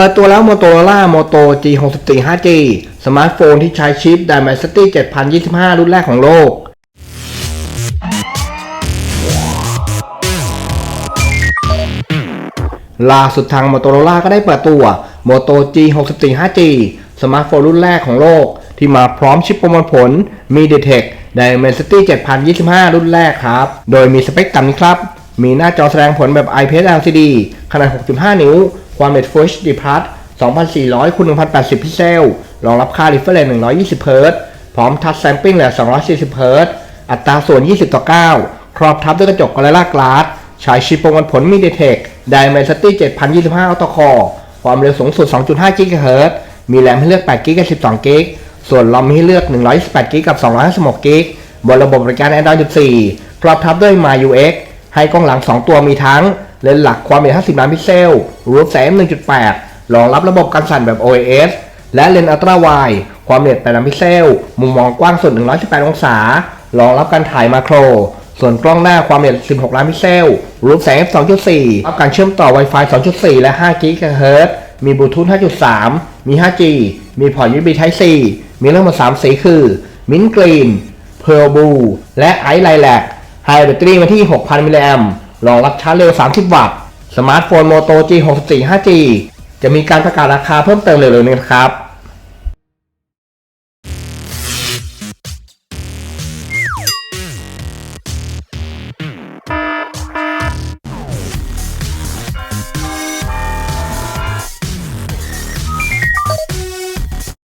เปิดตัวแล้ว Motorola Moto G64 5G สมาร์ทโฟนที่ใช้ชิป Dimensity 7025 รุ่นแรกของโลก ล่าสุดทาง Motorola ก็ได้เปิดตัว Moto G64 5G สมาร์ทโฟนรุ่นแรกของโลก ที่มาพร้อมชิปประมวลผล MediaTek Dimensity 7025 รุ่นแรกครับ โดยมีสเปคต่ำนี้ครับ มีหน้าจอแสดงผลแบบ IPS LCD ขนาด 6.5 นิ้ว ความเร็ว Full HD Plus 2400คูณ1080 พิกเซล รองรับค่า refresh 120 Hz พร้อม Touch Sampling เหลือ240 Hz อัตราส่วน 20 ต่อ 9 ครอบทับด้วยกระจก Gorilla Glass ใช้ชิปประมวลผล MediaTek Dimensity 7025 Octa Core ความเร็วสูงสุด 2.5 GHz มีแรมให้เลือก 8 GB กับ 12 GB ส่วนลอมมีให้เลือก 128 GB กับ 256 GB บนระบบบริการ Android 14 ครอบทับด้วย MyUX ให้กล้องหลัง 2 ตัวมีทั้ง เลนส์หลักความละเอียด 50 ล้านพิกเซล รูปแสง 1.8 รองรับระบบกันสั่นแบบ OIS และเลนส์อัลตราไวด์ความละเอียด 8 ล้านพิกเซล มุมมองกว้างสุด 118 องศา รองรับการถ่ายมาโคร ส่วนกล้องหน้าความละเอียด 16 ล้านพิกเซล รูปแสง f2.4 รับการเชื่อมต่อ Wi-Fi 2.4 และ5 GHz มีบลูทูธ 5.3 มี 5G มีพอร์ต USB Type C มีทั้งหมด3สีคือ Mint Green Pearl Blue และ Ice Lilac ไฮแบตเตอรี่มาที่ 6,000 มิลลิแอมป์ รองรับชาร์จเร็ว 30 วัตต์ สมาร์ทโฟน Moto G64 5G จะมีการประกาศราคาเพิ่มเติมเร็วๆนี้นะครับ